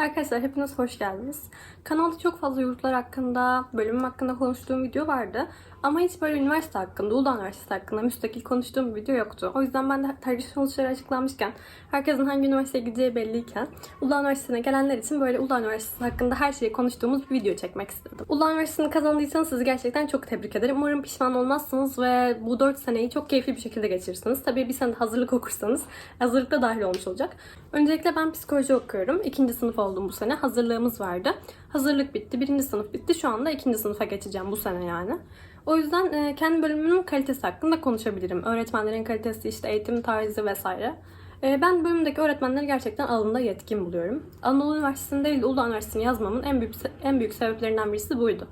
Arkadaşlar hepiniz hoş geldiniz. Kanalda çok fazla yurtlar hakkında, bölümüm hakkında konuştuğum video vardı. Ama hiç böyle üniversite hakkında, Uludağ Üniversitesi hakkında müstakil konuştuğum bir video yoktu. O yüzden ben de tercih sonuçları açıklanmışken, herkesin hangi üniversiteye gideceği belliyken, Uludağ Üniversitesi'ne gelenler için böyle Uludağ Üniversitesi hakkında her şeyi konuştuğumuz bir video çekmek istedim. Uludağ Üniversitesi'ni kazandıysanız sizi gerçekten çok tebrik ederim. Umarım pişman olmazsınız ve bu 4 seneyi çok keyifli bir şekilde geçirirsiniz. Tabii bir sene hazırlık okursanız hazırlıkta dahil olmuş olacak. Öncelikle ben psikoloji okuyorum. İkinci sınıf oldum bu sene. Hazırlığımız vardı. Hazırlık bitti. Birinci sınıf bitti. Şu anda ikinci sınıfa geçeceğim bu sene yani. O yüzden e, kendi bölümümün kalitesi hakkında konuşabilirim. Öğretmenlerin kalitesi, işte eğitim tarzı vesaire. E, ben bölümümdeki öğretmenleri gerçekten alanında yetkin buluyorum. Anadolu Üniversitesi'nde değil de Uludağ Üniversitesi'ni yazmamın en büyük en büyük sebeplerinden birisi buydu.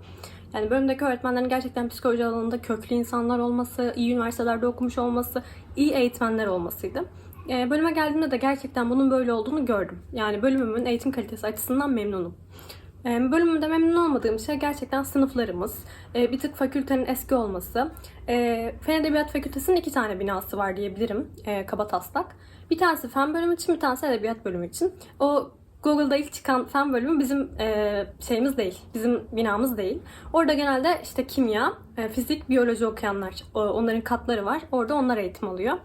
Yani bölümdeki öğretmenlerin gerçekten psikoloji alanında köklü insanlar olması, iyi üniversitelerde okumuş olması, iyi eğitmenler olmasıydı. E, bölüme geldiğimde de gerçekten bunun böyle olduğunu gördüm. Yani bölümümün eğitim kalitesi açısından memnunum. E, Bölümümde memnun olmadığım şey gerçekten sınıflarımız, e, bir tık fakültenin eski olması. Fen Edebiyat Fakültesi'nin iki tane binası var diyebilirim, kabataslak. Bir tanesi fen bölümü için, bir tanesi edebiyat bölümü için. O Google'da ilk çıkan fen bölümü bizim şeyimiz değil, bizim binamız değil. Orada genelde işte kimya, e, fizik, biyoloji okuyanlar, onların katları var. Orada onlar eğitim alıyor.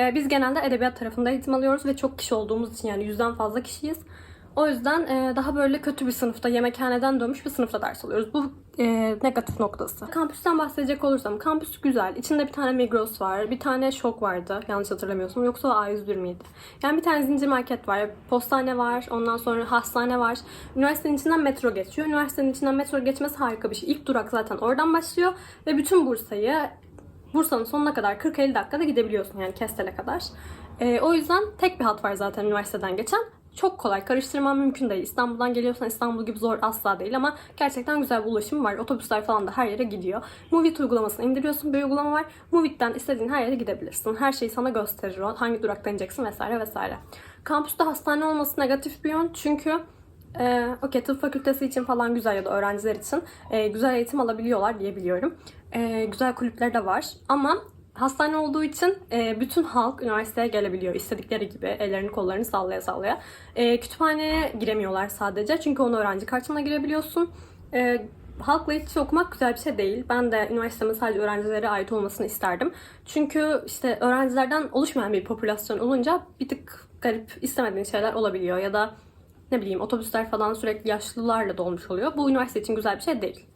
E, biz genelde edebiyat tarafında eğitim alıyoruz ve çok kişi olduğumuz için yani yüzden fazla kişiyiz. O yüzden e, daha böyle kötü bir sınıfta, yemekhaneden dönmüş bir sınıfta ders alıyoruz. Bu e, negatif noktası. Kampüsten bahsedecek olursam, kampüs güzel. İçinde bir tane Migros var, bir tane Şok vardı yanlış hatırlamıyorsam. Yoksa o A101 miydi? Yani bir tane zincir market var, postane var, ondan sonra hastane var. Üniversitenin içinden metro geçiyor. Üniversitenin içinden metro geçmesi harika bir şey. İlk durak zaten oradan başlıyor ve bütün Bursa'yı Bursa'nın sonuna kadar 40-50 dakikada gidebiliyorsun yani Kestel'e kadar. Ee, o yüzden tek bir hat var zaten üniversiteden geçen. Çok kolay. Karıştırman mümkün değil. İstanbul'dan geliyorsan İstanbul gibi zor asla değil ama gerçekten güzel bir ulaşım var. Otobüsler falan da her yere gidiyor. Movit uygulamasını indiriyorsun. Bir uygulama var. Movit'ten istediğin her yere gidebilirsin. Her şeyi sana gösterir o. Hangi durakta ineceksin vesaire vesaire. Kampüste hastane olması negatif bir yön. Çünkü ee, okey tıp fakültesi için falan güzel ya da öğrenciler için e, güzel eğitim alabiliyorlar diyebiliyorum. Ee, güzel kulüpler de var ama hastane olduğu için e, bütün halk üniversiteye gelebiliyor istedikleri gibi ellerini kollarını sallaya sallaya. E, kütüphaneye giremiyorlar sadece çünkü onu öğrenci kartına girebiliyorsun. E, halkla iç okumak güzel bir şey değil. Ben de üniversitemin sadece öğrencilere ait olmasını isterdim. Çünkü işte öğrencilerden oluşmayan bir popülasyon olunca bir tık garip istemediğin şeyler olabiliyor ya da ne bileyim otobüsler falan sürekli yaşlılarla dolmuş oluyor. Bu üniversite için güzel bir şey değil.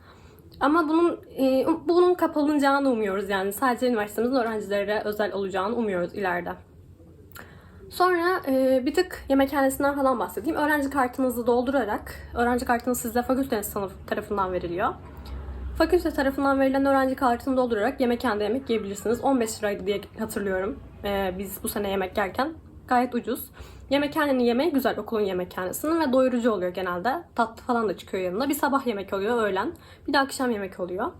Ama bunun e, bunun kapanacağını umuyoruz yani. Sadece üniversitemizin öğrencilere özel olacağını umuyoruz ileride. Sonra e, bir tık yemekhanesinden falan bahsedeyim. Öğrenci kartınızı doldurarak, öğrenci kartınız size fakülte sınıf tarafından veriliyor. Fakülte tarafından verilen öğrenci kartını doldurarak yemekhanede yemek yiyebilirsiniz. 15 liraydı diye hatırlıyorum e, biz bu sene yemek yerken. Gayet ucuz. Yemekhanenin yemeği güzel okulun yemekhanesinin ve doyurucu oluyor genelde. Tatlı falan da çıkıyor yanında. Bir sabah yemek oluyor öğlen. Bir de akşam yemek oluyor.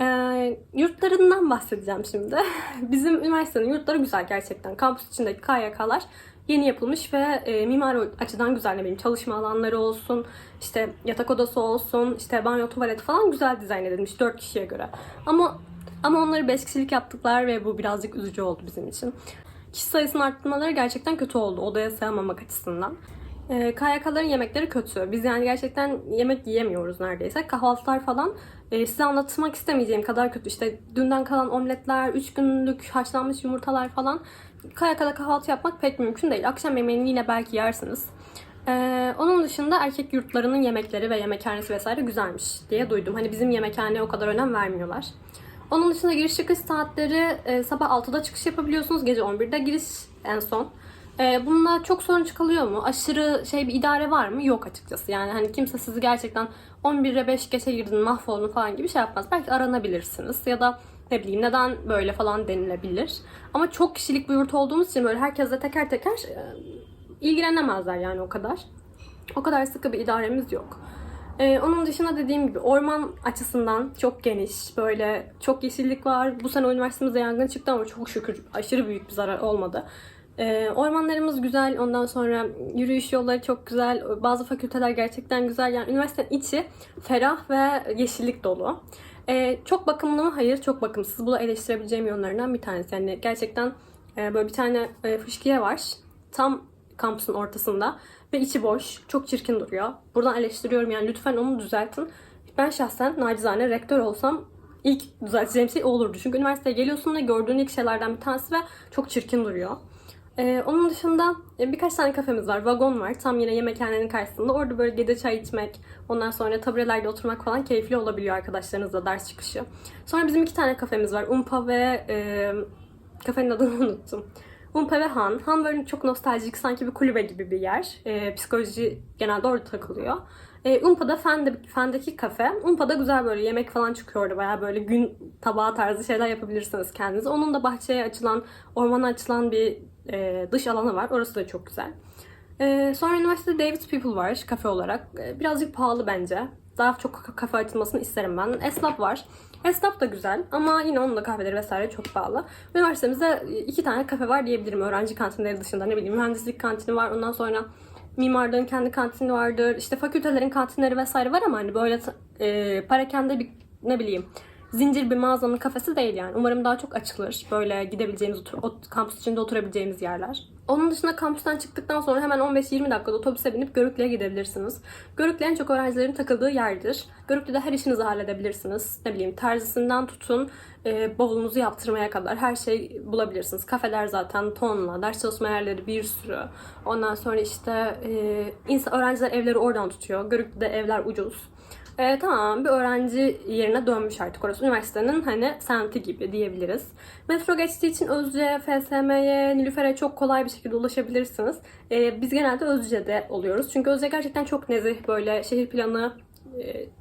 Ee, yurtlarından bahsedeceğim şimdi. Bizim üniversitenin yurtları güzel gerçekten. Kampüs içindeki KYK'lar yeni yapılmış ve e, mimari açıdan güzel ne bileyim çalışma alanları olsun, işte yatak odası olsun, işte banyo tuvaleti falan güzel dizayn edilmiş 4 kişiye göre. Ama ama onları 5 kişilik yaptıklar ve bu birazcık üzücü oldu bizim için. Kişi sayısını arttırmaları gerçekten kötü oldu odaya sığamamak açısından. E, KYK'ların yemekleri kötü. Biz yani gerçekten yemek yiyemiyoruz neredeyse. Kahvaltılar falan e, size anlatmak istemeyeceğim kadar kötü. İşte dünden kalan omletler, 3 günlük haşlanmış yumurtalar falan. KYK'da kahvaltı yapmak pek mümkün değil. Akşam yemeğini yine belki yersiniz. Ee, onun dışında erkek yurtlarının yemekleri ve yemekhanesi vesaire güzelmiş diye duydum. Hani bizim yemekhaneye o kadar önem vermiyorlar. Onun dışında giriş çıkış saatleri e, sabah 6'da çıkış yapabiliyorsunuz. Gece 11'de giriş en son. E, bununla çok sorun çıkılıyor mu? Aşırı şey bir idare var mı? Yok açıkçası. Yani hani kimse sizi gerçekten 11'e 5 geçe girdin mahvoldun falan gibi şey yapmaz. Belki aranabilirsiniz ya da ne bileyim neden böyle falan denilebilir. Ama çok kişilik bir yurt olduğumuz için böyle herkesle teker teker e, ilgilenemezler yani o kadar. O kadar sıkı bir idaremiz yok. Ee, onun dışında dediğim gibi orman açısından çok geniş, böyle çok yeşillik var. Bu sene üniversitemizde yangın çıktı ama çok şükür aşırı büyük bir zarar olmadı. Ee, ormanlarımız güzel, ondan sonra yürüyüş yolları çok güzel, bazı fakülteler gerçekten güzel. Yani üniversitenin içi ferah ve yeşillik dolu. Ee, çok bakımlı mı? Hayır, çok bakımsız. Bu da eleştirebileceğim yönlerinden bir tanesi. Yani gerçekten e, böyle bir tane e, fışkiye var. Tam kampüsün ortasında. Ve içi boş. Çok çirkin duruyor. Buradan eleştiriyorum yani lütfen onu düzeltin. Ben şahsen nacizane rektör olsam ilk düzelteceğim şey o olurdu. Çünkü üniversiteye geliyorsun ve gördüğün ilk şeylerden bir tanesi ve çok çirkin duruyor. Ee, onun dışında e, birkaç tane kafemiz var. Vagon var. Tam yine yemekhanenin karşısında. Orada böyle gece çay içmek, ondan sonra taburelerde oturmak falan keyifli olabiliyor arkadaşlarınızla ders çıkışı. Sonra bizim iki tane kafemiz var. Umpa ve e, kafenin adını unuttum. Umpa ve Han. Han böyle çok nostaljik sanki bir kulübe gibi bir yer. E, psikoloji genelde orada takılıyor. E, Umpa'da Fen'de, Fen'deki kafe. Umpa'da güzel böyle yemek falan çıkıyor orada. Baya böyle gün tabağı tarzı şeyler yapabilirsiniz kendinize. Onun da bahçeye açılan, ormana açılan bir e, dış alanı var. Orası da çok güzel. E, sonra üniversitede David's People var kafe olarak. E, birazcık pahalı bence. Daha çok kafe açılmasını isterim ben. Esnaf var. Esnaf da güzel ama yine onun da kahveleri vesaire çok pahalı. Üniversitemizde iki tane kafe var diyebilirim öğrenci kantinleri dışında. Ne bileyim mühendislik kantini var. Ondan sonra mimarların kendi kantini vardır. İşte fakültelerin kantinleri vesaire var ama hani böyle e, parakende bir ne bileyim zincir bir mağazanın kafesi değil yani. Umarım daha çok açılır. Böyle gidebileceğimiz, otur, kampüs içinde oturabileceğimiz yerler. Onun dışında kampüsten çıktıktan sonra hemen 15-20 dakikada otobüse binip Görüklü'ye gidebilirsiniz. Görüklü en çok öğrencilerin takıldığı yerdir. Görüklü'de her işinizi halledebilirsiniz. Ne bileyim terzisinden tutun e, bavulunuzu yaptırmaya kadar her şey bulabilirsiniz. Kafeler zaten tonla, ders çalışma yerleri bir sürü. Ondan sonra işte e, insan, öğrenciler evleri oradan tutuyor. Görüklü'de evler ucuz. E, tamam bir öğrenci yerine dönmüş artık orası. Üniversitenin hani semti gibi diyebiliriz. Metro geçtiği için Özce, FSM'ye, Nilüfer'e çok kolay bir şekilde ulaşabilirsiniz. E, biz genelde Özce'de oluyoruz. Çünkü Özce gerçekten çok nezih böyle şehir planı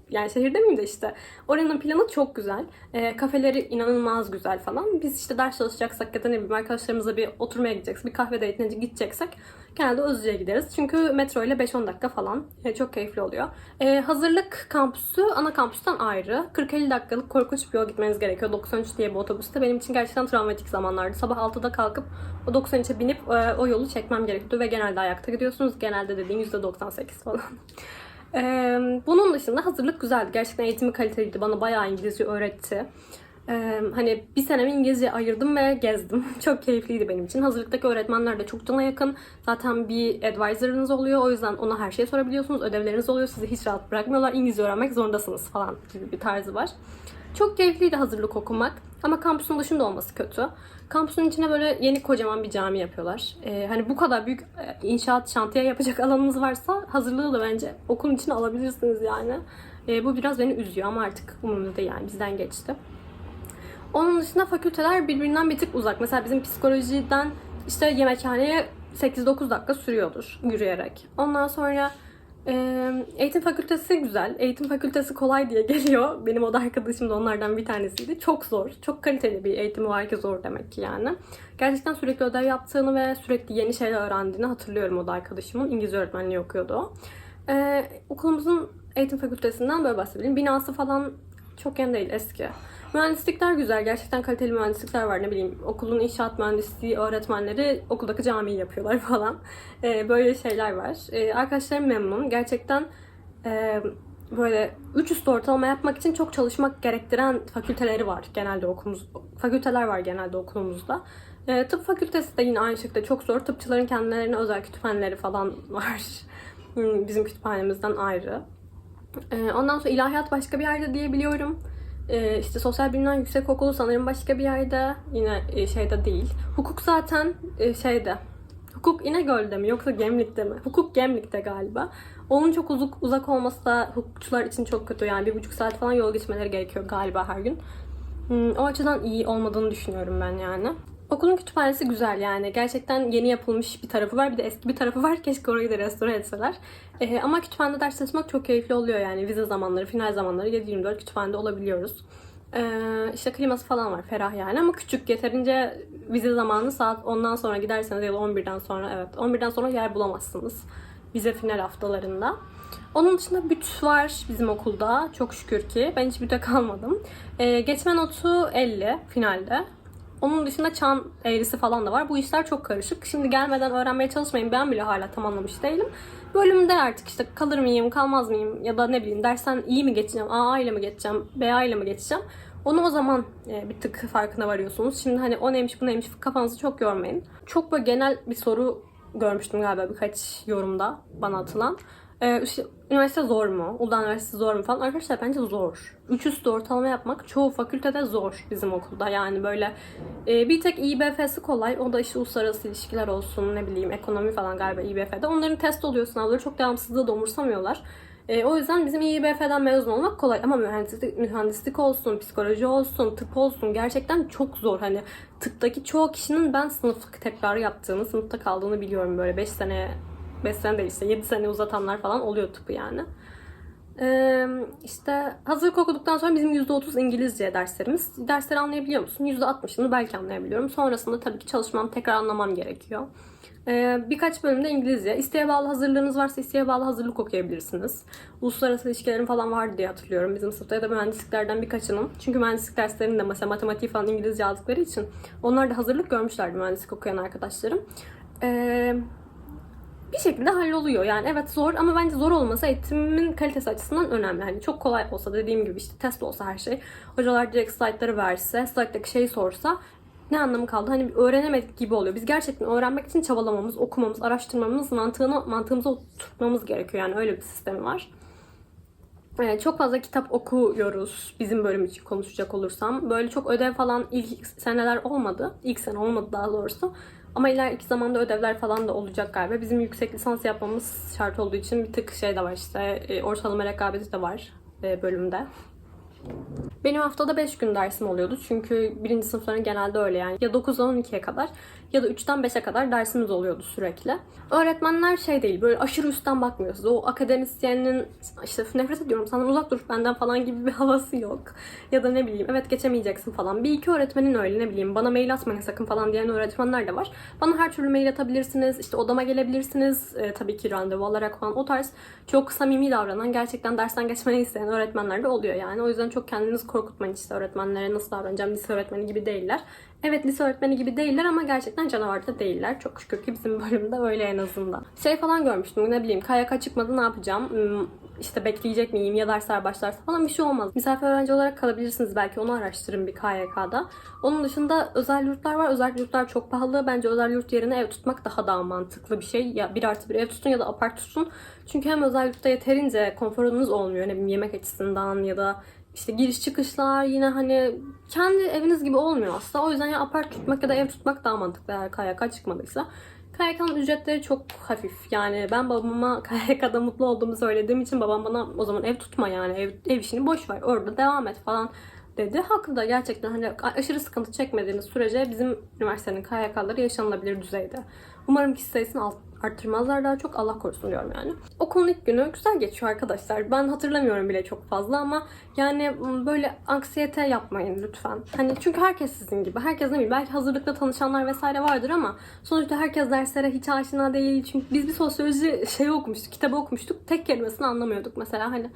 yani şehirde miyim de işte oranın planı çok güzel. E, kafeleri inanılmaz güzel falan. Biz işte ders çalışacaksak ya da ne bileyim arkadaşlarımızla bir oturmaya gideceksek, bir kahve date gideceksek genelde Özce'ye gideriz. Çünkü metro ile 5-10 dakika falan. E, çok keyifli oluyor. E, hazırlık kampüsü ana kampüsten ayrı. 40-50 dakikalık korkunç bir yol gitmeniz gerekiyor. 93 diye bir otobüste. Benim için gerçekten travmatik zamanlardı. Sabah 6'da kalkıp o 93'e binip e, o yolu çekmem gerekiyordu ve genelde ayakta gidiyorsunuz. Genelde dediğim %98 falan. Ee, bunun dışında hazırlık güzeldi. Gerçekten eğitimi kaliteliydi. Bana bayağı İngilizce öğretti. Ee, hani bir senemi İngilizce ayırdım ve gezdim. Çok keyifliydi benim için. Hazırlıktaki öğretmenler de çok cana yakın. Zaten bir advisor'ınız oluyor. O yüzden ona her şeyi sorabiliyorsunuz. Ödevleriniz oluyor. Sizi hiç rahat bırakmıyorlar. İngilizce öğrenmek zorundasınız falan gibi bir tarzı var. Çok keyifliydi hazırlık okumak. Ama kampüsün dışında olması kötü. Kampüsün içine böyle yeni kocaman bir cami yapıyorlar. Ee, hani bu kadar büyük e, inşaat şantiye yapacak alanınız varsa hazırlığı da bence okulun içine alabilirsiniz yani. Ee, bu biraz beni üzüyor ama artık umurumda yani bizden geçti. Onun dışında fakülteler birbirinden bir tık uzak. Mesela bizim psikolojiden işte yemekhaneye 8-9 dakika sürüyordur yürüyerek. Ondan sonra eğitim fakültesi güzel. Eğitim fakültesi kolay diye geliyor. Benim oda arkadaşım da onlardan bir tanesiydi. Çok zor. Çok kaliteli bir eğitimi var ki zor demek ki yani. Gerçekten sürekli ödev yaptığını ve sürekli yeni şeyler öğrendiğini hatırlıyorum oda arkadaşımın. İngilizce öğretmenliği okuyordu o. Ee, okulumuzun eğitim fakültesinden böyle bahsedelim. Binası falan çok yeni değil eski. Mühendislikler güzel. Gerçekten kaliteli mühendislikler var. Ne bileyim okulun inşaat mühendisliği öğretmenleri okuldaki camiyi yapıyorlar falan. Ee, böyle şeyler var. Ee, arkadaşlarım memnun. Gerçekten e, böyle 3 üstü ortalama yapmak için çok çalışmak gerektiren fakülteleri var genelde okulumuz. Fakülteler var genelde okulumuzda. E, tıp fakültesi de yine aynı şekilde çok zor. Tıpçıların kendilerine özel kütüphaneleri falan var. Hmm, bizim kütüphanemizden ayrı. E, ondan sonra ilahiyat başka bir yerde diyebiliyorum. Ee, işte sosyal bilimler yüksek okulu sanırım başka bir yerde. Yine e, şeyde değil. Hukuk zaten e, şeyde. Hukuk İnegöl'de mi yoksa Gemlik'te mi? Hukuk Gemlik'te galiba. Onun çok uzak, uzak olması da hukukçular için çok kötü. Yani bir buçuk saat falan yol geçmeleri gerekiyor galiba her gün. Hmm, o açıdan iyi olmadığını düşünüyorum ben yani. Okulun kütüphanesi güzel yani. Gerçekten yeni yapılmış bir tarafı var. Bir de eski bir tarafı var. Keşke orayı da restore etseler. Ee, ama kütüphanede ders çalışmak çok keyifli oluyor yani. Vize zamanları, final zamanları 7-24 kütüphanede olabiliyoruz. Ee, işte kliması falan var. Ferah yani ama küçük. Yeterince vize zamanı saat 10'dan sonra giderseniz ya da 11'den sonra evet. 11'den sonra yer bulamazsınız. Vize final haftalarında. Onun dışında büt var bizim okulda. Çok şükür ki. Ben hiç büte kalmadım. Ee, geçme notu 50 finalde. Onun dışında çan eğrisi falan da var. Bu işler çok karışık. Şimdi gelmeden öğrenmeye çalışmayın. Ben bile hala tam anlamış değilim. Bölümde artık işte kalır mıyım, kalmaz mıyım ya da ne bileyim dersen iyi mi geçeceğim, AA ile mi geçeceğim, BA ile mi geçeceğim. Onu o zaman e, bir tık farkına varıyorsunuz. Şimdi hani o neymiş bu neymiş kafanızı çok yormayın. Çok böyle genel bir soru görmüştüm galiba birkaç yorumda bana atılan. Ee, işte, üniversite zor mu? Uludağ Üniversitesi zor mu falan. Arkadaşlar bence zor. Üç üstü ortalama yapmak çoğu fakültede zor bizim okulda. Yani böyle e, bir tek İBF'si kolay. O da işte uluslararası ilişkiler olsun ne bileyim ekonomi falan galiba İBF'de. Onların test oluyor sınavları. Çok devamsızlığı da umursamıyorlar. E, o yüzden bizim İBF'den mezun olmak kolay ama mühendislik, mühendislik olsun, psikoloji olsun, tıp olsun gerçekten çok zor. Hani tıptaki çoğu kişinin ben sınıf tekrarı yaptığını, sınıfta kaldığını biliyorum böyle 5 sene 5 sene değil işte 7 sene uzatanlar falan oluyor tıpı yani. Ee, işte hazırlık okuduktan sonra bizim %30 İngilizce derslerimiz. Dersleri anlayabiliyor musun? %60'ını belki anlayabiliyorum. Sonrasında tabii ki çalışmam tekrar anlamam gerekiyor. Ee, birkaç bölümde İngilizce. İsteğe bağlı hazırlığınız varsa isteğe bağlı hazırlık okuyabilirsiniz. Uluslararası ilişkilerim falan vardı diye hatırlıyorum bizim sınıfta ya da mühendisliklerden birkaçının. Çünkü mühendislik derslerinde mesela matematik falan İngilizce aldıkları için onlar da hazırlık görmüşlerdi mühendislik okuyan arkadaşlarım. Ee, bir şekilde halloluyor. Yani evet zor ama bence zor olması eğitimimin kalitesi açısından önemli. Hani çok kolay olsa dediğim gibi işte test olsa her şey. Hocalar direkt slaytları verse, slayttaki şeyi sorsa ne anlamı kaldı? Hani öğrenemedik gibi oluyor. Biz gerçekten öğrenmek için çabalamamız, okumamız, araştırmamız, mantığını mantığımıza oturtmamız gerekiyor. Yani öyle bir sistemi var. Ee, çok fazla kitap okuyoruz bizim bölüm için konuşacak olursam. Böyle çok ödev falan ilk seneler olmadı. İlk sene olmadı daha doğrusu. Ama ileriki zamanda ödevler falan da olacak galiba. Bizim yüksek lisans yapmamız şart olduğu için bir tık şey de var işte e, ortalama rekabeti de var e, bölümde. Benim haftada 5 gün dersim oluyordu. Çünkü birinci sınıfların genelde öyle yani. Ya 9'dan 12'ye kadar ya da 3'ten 5'e kadar dersimiz oluyordu sürekli. Öğretmenler şey değil böyle aşırı üstten bakmıyor size. O akademisyenin işte nefret ediyorum senden uzak dur benden falan gibi bir havası yok. Ya da ne bileyim evet geçemeyeceksin falan. Bir iki öğretmenin öyle ne bileyim bana mail atmayın sakın falan diyen öğretmenler de var. Bana her türlü mail atabilirsiniz. işte odama gelebilirsiniz. Ee, tabii ki randevu alarak falan o tarz çok samimi davranan gerçekten dersten geçmeni isteyen öğretmenler de oluyor yani. O yüzden çok kendinizi korkutmayın işte öğretmenlere nasıl davranacağım lise öğretmeni gibi değiller. Evet lise öğretmeni gibi değiller ama gerçekten canavar da değiller. Çok şükür ki bizim bölümde öyle en azından. Şey falan görmüştüm ne bileyim KYK çıkmadı ne yapacağım? Hmm, işte bekleyecek miyim ya dersler başlarsa falan bir şey olmaz. Misafir öğrenci olarak kalabilirsiniz belki onu araştırın bir KYK'da. Onun dışında özel yurtlar var. Özel yurtlar çok pahalı. Bence özel yurt yerine ev tutmak daha daha mantıklı bir şey. Ya bir artı bir ev tutun ya da apart tutun. Çünkü hem özel yurtta yeterince konforunuz olmuyor. Ne bileyim yemek açısından ya da işte giriş çıkışlar yine hani kendi eviniz gibi olmuyor aslında. O yüzden ya apart tutmak ya da ev tutmak daha mantıklı eğer KYK çıkmadıysa. KYK'nın ücretleri çok hafif. Yani ben babama KYK'da mutlu olduğumu söylediğim için babam bana o zaman ev tutma yani ev, ev işini boş ver orada devam et falan dedi. Haklı da gerçekten hani aşırı sıkıntı çekmediğiniz sürece bizim üniversitenin KYK'ları yaşanılabilir düzeyde. Umarım kişi sayısını alt, arttırmazlar daha çok Allah korusun diyorum yani. Okulun ilk günü güzel geçiyor arkadaşlar. Ben hatırlamıyorum bile çok fazla ama yani böyle anksiyete yapmayın lütfen. Hani çünkü herkes sizin gibi. Herkes ne bileyim belki hazırlıkta tanışanlar vesaire vardır ama sonuçta herkes derslere hiç aşina değil. Çünkü biz bir sosyoloji şeyi okumuştuk, kitabı okumuştuk. Tek kelimesini anlamıyorduk mesela hani.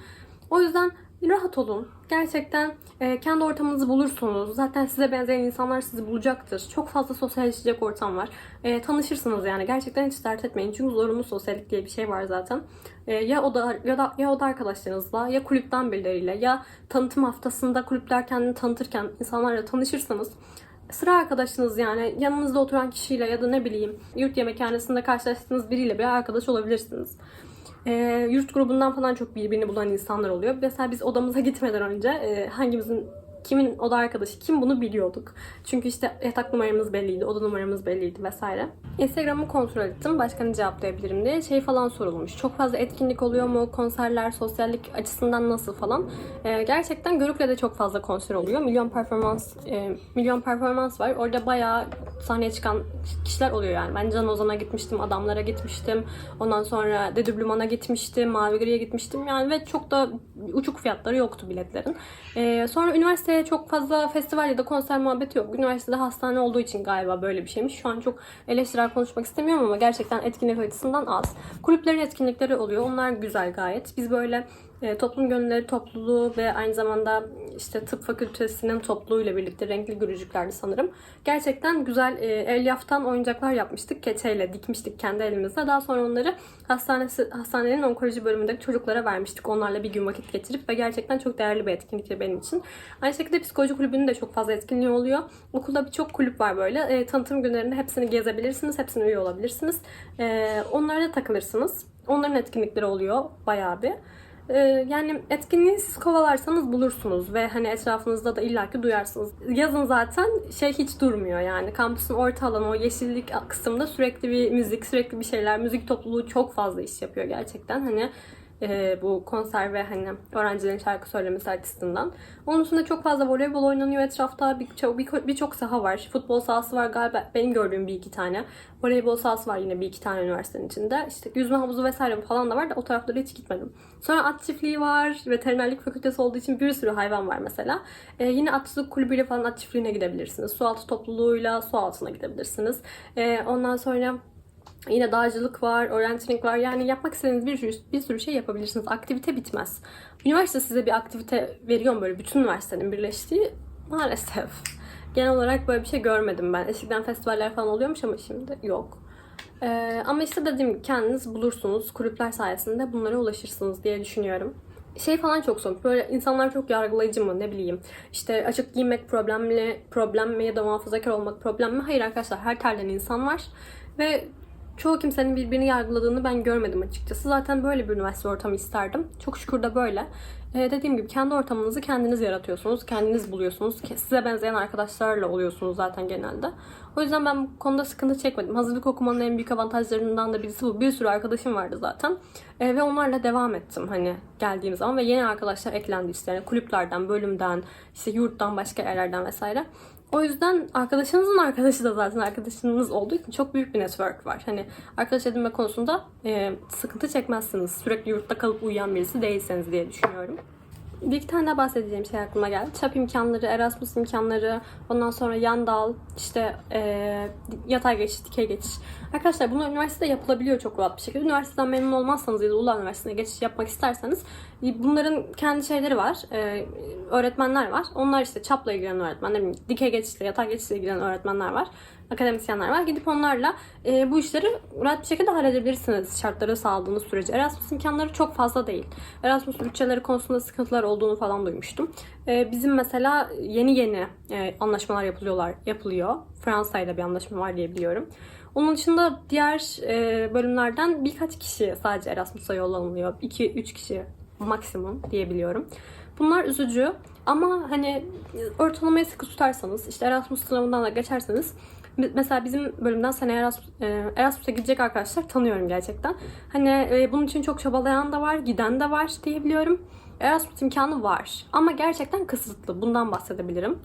O yüzden rahat olun. Gerçekten e, kendi ortamınızı bulursunuz. Zaten size benzeyen insanlar sizi bulacaktır. Çok fazla sosyalleşecek ortam var. E, tanışırsınız yani. Gerçekten hiç dert etmeyin. Çünkü zorunlu sosyallik diye bir şey var zaten. E, ya oda ya da ya oda arkadaşlarınızla ya kulüpten birileriyle ya tanıtım haftasında kulüpler kendini tanıtırken insanlarla tanışırsanız sıra arkadaşınız yani yanınızda oturan kişiyle ya da ne bileyim yurt yemekhanesinde karşılaştığınız biriyle bir arkadaş olabilirsiniz e, yurt grubundan falan çok birbirini bulan insanlar oluyor. Mesela biz odamıza gitmeden önce e, hangimizin kimin oda arkadaşı kim bunu biliyorduk. Çünkü işte yatak numaramız belliydi, oda numaramız belliydi vesaire. Instagram'ı kontrol ettim. Başka ne cevaplayabilirim diye. Şey falan sorulmuş. Çok fazla etkinlik oluyor mu? Konserler, sosyallik açısından nasıl falan. Ee, gerçekten Görükle'de çok fazla konser oluyor. Milyon performans e, milyon performans var. Orada bayağı sahneye çıkan kişiler oluyor yani. Ben Can Ozan'a gitmiştim, Adamlara gitmiştim. Ondan sonra Dedüblüman'a gitmiştim, Mavi Gri'ye gitmiştim. Yani ve çok da uçuk fiyatları yoktu biletlerin. Ee, sonra üniversiteye çok fazla festival ya da konser muhabbeti yok. Üniversitede hastane olduğu için galiba böyle bir şeymiş. Şu an çok eleştirel konuşmak istemiyorum ama gerçekten etkinlik açısından az. Kulüplerin etkinlikleri oluyor. Onlar güzel gayet. Biz böyle e, toplum gönülleri topluluğu ve aynı zamanda işte tıp fakültesinin topluluğuyla birlikte renkli gülücüklerdi sanırım. Gerçekten güzel e, elyaftan oyuncaklar yapmıştık. Keçeyle dikmiştik kendi elimizle. Daha sonra onları hastanesi, hastanenin onkoloji bölümündeki çocuklara vermiştik. Onlarla bir gün vakit geçirip ve gerçekten çok değerli bir etkinlikti benim için. Aynı şekilde psikoloji kulübünün de çok fazla etkinliği oluyor. Okulda birçok kulüp var böyle. E, tanıtım günlerinde hepsini gezebilirsiniz. Hepsine üye olabilirsiniz. E, onlara takılırsınız. Onların etkinlikleri oluyor bayağı bir. Ee, yani etkinliği siz kovalarsanız bulursunuz ve hani etrafınızda da illaki duyarsınız. Yazın zaten şey hiç durmuyor yani. Kampüsün orta alanı o yeşillik kısmında sürekli bir müzik, sürekli bir şeyler. Müzik topluluğu çok fazla iş yapıyor gerçekten. Hani e, bu konser ve hani öğrencilerin şarkı söylemesi açısından. Onun dışında çok fazla voleybol oynanıyor etrafta. Birçok bir, birçok saha var. Futbol sahası var galiba. Benim gördüğüm bir iki tane. Voleybol sahası var yine bir iki tane üniversitenin içinde. İşte yüzme havuzu vesaire falan da var da o taraflara hiç gitmedim. Sonra at çiftliği var. Veterinerlik fakültesi olduğu için bir sürü hayvan var mesela. E, yine atçılık kulübüyle falan at çiftliğine gidebilirsiniz. Sualtı topluluğuyla su altına gidebilirsiniz. E, ondan sonra Yine dağcılık var, orienteering var. Yani yapmak istediğiniz bir sürü, bir sürü şey yapabilirsiniz. Aktivite bitmez. Üniversite size bir aktivite veriyor mu böyle bütün üniversitenin birleştiği? Maalesef. Genel olarak böyle bir şey görmedim ben. Eskiden festivaller falan oluyormuş ama şimdi yok. Ee, ama işte dediğim gibi kendiniz bulursunuz. Kulüpler sayesinde bunlara ulaşırsınız diye düşünüyorum şey falan çok zor. Böyle insanlar çok yargılayıcı mı ne bileyim. İşte açık giymek problemli, problem mi ya da muhafazakar olmak problem mi? Hayır arkadaşlar her terden insan var. Ve çoğu kimsenin birbirini yargıladığını ben görmedim açıkçası. Zaten böyle bir üniversite ortamı isterdim. Çok şükür de böyle. Ee, dediğim gibi kendi ortamınızı kendiniz yaratıyorsunuz. Kendiniz buluyorsunuz. Size benzeyen arkadaşlarla oluyorsunuz zaten genelde. O yüzden ben bu konuda sıkıntı çekmedim. Hazırlık okumanın en büyük avantajlarından da birisi bu. Bir sürü arkadaşım vardı zaten. Ee, ve onlarla devam ettim hani geldiğim zaman. Ve yeni arkadaşlar eklendi işte. Yani kulüplerden, bölümden, işte yurttan, başka yerlerden vesaire. O yüzden arkadaşınızın arkadaşı da zaten arkadaşınız olduğu için çok büyük bir network var. Hani arkadaş edinme konusunda e, sıkıntı çekmezsiniz. Sürekli yurtta kalıp uyuyan birisi değilseniz diye düşünüyorum. Bir iki tane daha bahsedeceğim şey aklıma geldi. Çap imkanları, Erasmus imkanları, ondan sonra yan dal, işte e, yatay geçiş, dikey geçiş. Arkadaşlar bunlar üniversitede yapılabiliyor çok rahat bir şekilde. Üniversiteden memnun olmazsanız ya da Uludağ Üniversitesi'ne geçiş yapmak isterseniz bunların kendi şeyleri var. E, öğretmenler var. Onlar işte çapla ilgilenen öğretmenler, dikey geçişle, yatay geçişle ilgilenen öğretmenler var akademisyenler var. Gidip onlarla e, bu işleri rahat bir şekilde halledebilirsiniz şartları sağladığınız sürece. Erasmus imkanları çok fazla değil. Erasmus bütçeleri konusunda sıkıntılar olduğunu falan duymuştum. E, bizim mesela yeni yeni e, anlaşmalar yapılıyorlar, yapılıyor. Fransa'yla bir anlaşma var diye biliyorum. Onun dışında diğer e, bölümlerden birkaç kişi sadece Erasmus'a yollanılıyor. 2-3 kişi maksimum diyebiliyorum. Bunlar üzücü ama hani ortalamayı sıkı tutarsanız, işte Erasmus sınavından da geçerseniz Mesela bizim bölümden sene Erasmus, e, gidecek arkadaşlar tanıyorum gerçekten. Hani e, bunun için çok çabalayan da var, giden de var diyebiliyorum. Erasmus imkanı var ama gerçekten kısıtlı. Bundan bahsedebilirim.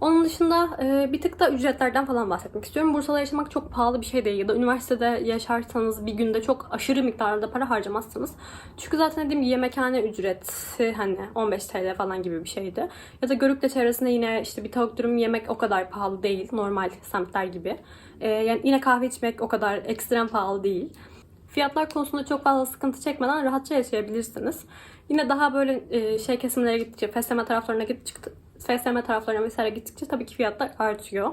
Onun dışında e, bir tık da ücretlerden falan bahsetmek istiyorum. Bursa'da yaşamak çok pahalı bir şey değil. Ya da üniversitede yaşarsanız bir günde çok aşırı miktarda para harcamazsınız. Çünkü zaten dediğim gibi yemekhane ücreti hani 15 TL falan gibi bir şeydi. Ya da Görükle çevresinde yine işte bir tavuk dürüm yemek o kadar pahalı değil. Normal semtler gibi. E, yani yine kahve içmek o kadar ekstrem pahalı değil. Fiyatlar konusunda çok fazla sıkıntı çekmeden rahatça yaşayabilirsiniz. Yine daha böyle e, şey kesimlere gittikçe, FSM taraflarına gittikçe, FSM taraflarına vesaire gittikçe tabii ki fiyatlar artıyor.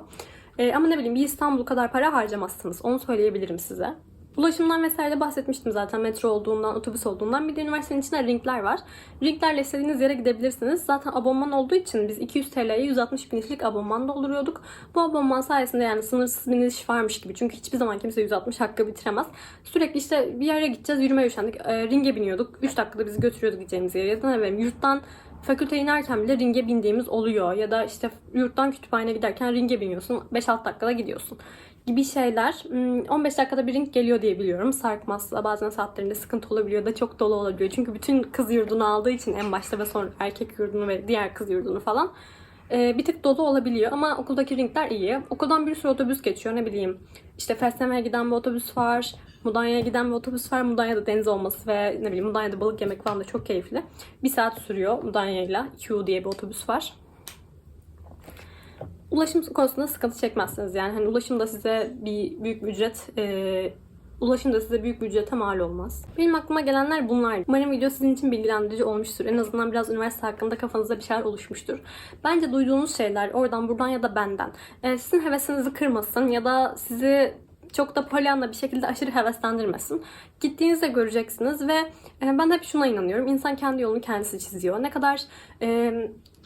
E, ama ne bileyim bir İstanbul kadar para harcamazsınız. Onu söyleyebilirim size. Ulaşımdan vesaire de bahsetmiştim zaten metro olduğundan, otobüs olduğundan. Bir de üniversitenin içinde ringler var. Ringlerle istediğiniz yere gidebilirsiniz. Zaten abonman olduğu için biz 200 TL'ye 160 binişlik abonman dolduruyorduk. Bu abonman sayesinde yani sınırsız biniş varmış gibi. Çünkü hiçbir zaman kimse 160 hakkı bitiremez. Sürekli işte bir yere gideceğiz, yürümeye üşendik. E, ringe biniyorduk. 3 dakikada bizi götürüyordu gideceğimiz yere. Ya da ne bileyim yurttan fakülteye inerken bile ringe bindiğimiz oluyor. Ya da işte yurttan kütüphaneye giderken ringe biniyorsun. 5-6 dakikada gidiyorsun gibi şeyler 15 hmm, dakikada bir ring geliyor diye biliyorum. Sarkmazsa bazen saatlerinde sıkıntı olabiliyor da çok dolu olabiliyor. Çünkü bütün kız yurdunu aldığı için en başta ve sonra erkek yurdunu ve diğer kız yurdunu falan e, bir tık dolu olabiliyor ama okuldaki ringler iyi. Okuldan bir sürü otobüs geçiyor ne bileyim. İşte Fesleme'ye giden bir otobüs var. Mudanya'ya giden bir otobüs var. Mudanya'da deniz olması ve ne bileyim Mudanya'da balık yemek falan da çok keyifli. Bir saat sürüyor Mudanya'yla. Q diye bir otobüs var ulaşım konusunda sıkıntı çekmezsiniz. Yani hani ulaşım da size bir büyük bir ücret e, Ulaşım da size büyük bir ücrete mal olmaz. Benim aklıma gelenler bunlar. Umarım video sizin için bilgilendirici olmuştur. En azından biraz üniversite hakkında kafanızda bir şeyler oluşmuştur. Bence duyduğunuz şeyler oradan buradan ya da benden e, sizin hevesinizi kırmasın ya da sizi çok da polyanla bir şekilde aşırı heveslendirmesin. Gittiğinizde göreceksiniz ve e, ben hep şuna inanıyorum. İnsan kendi yolunu kendisi çiziyor. Ne kadar e,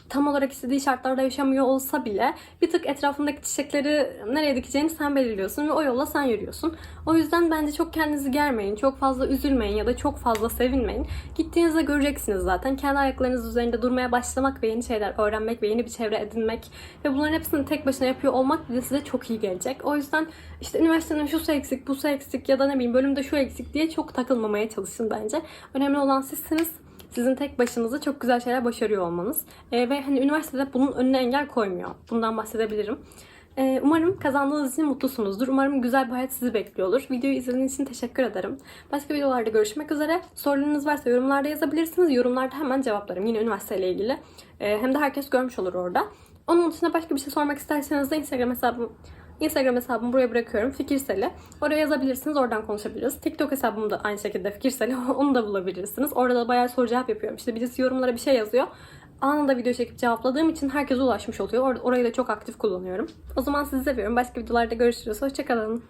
tam olarak istediği şartlarda yaşamıyor olsa bile bir tık etrafındaki çiçekleri nereye dikeceğini sen belirliyorsun ve o yolla sen yürüyorsun. O yüzden bence çok kendinizi germeyin, çok fazla üzülmeyin ya da çok fazla sevinmeyin. Gittiğinizde göreceksiniz zaten. Kendi ayaklarınız üzerinde durmaya başlamak ve yeni şeyler öğrenmek ve yeni bir çevre edinmek ve bunların hepsini tek başına yapıyor olmak bile size çok iyi gelecek. O yüzden işte üniversitenin şusu eksik, busu eksik ya da ne bileyim bölümde şu eksik diye çok takılmamaya çalışın bence. Önemli olan sizsiniz sizin tek başınıza çok güzel şeyler başarıyor olmanız. Ee, ve hani üniversitede bunun önüne engel koymuyor. Bundan bahsedebilirim. Ee, umarım kazandığınız için mutlusunuzdur. Umarım güzel bir hayat sizi bekliyordur. Videoyu izlediğiniz için teşekkür ederim. Başka videolarda görüşmek üzere. Sorularınız varsa yorumlarda yazabilirsiniz. Yorumlarda hemen cevaplarım. Yine üniversiteyle ilgili. Ee, hem de herkes görmüş olur orada. Onun dışında başka bir şey sormak isterseniz de Instagram hesabım Instagram hesabımı buraya bırakıyorum. Fikirseli. Oraya yazabilirsiniz. Oradan konuşabiliriz. TikTok hesabım da aynı şekilde Fikirseli. Onu da bulabilirsiniz. Orada da bayağı soru cevap yapıyorum. İşte birisi yorumlara bir şey yazıyor. Anında video çekip cevapladığım için herkese ulaşmış oluyor. Or- Orayı da çok aktif kullanıyorum. O zaman sizi seviyorum. Başka videolarda görüşürüz. Hoşçakalın.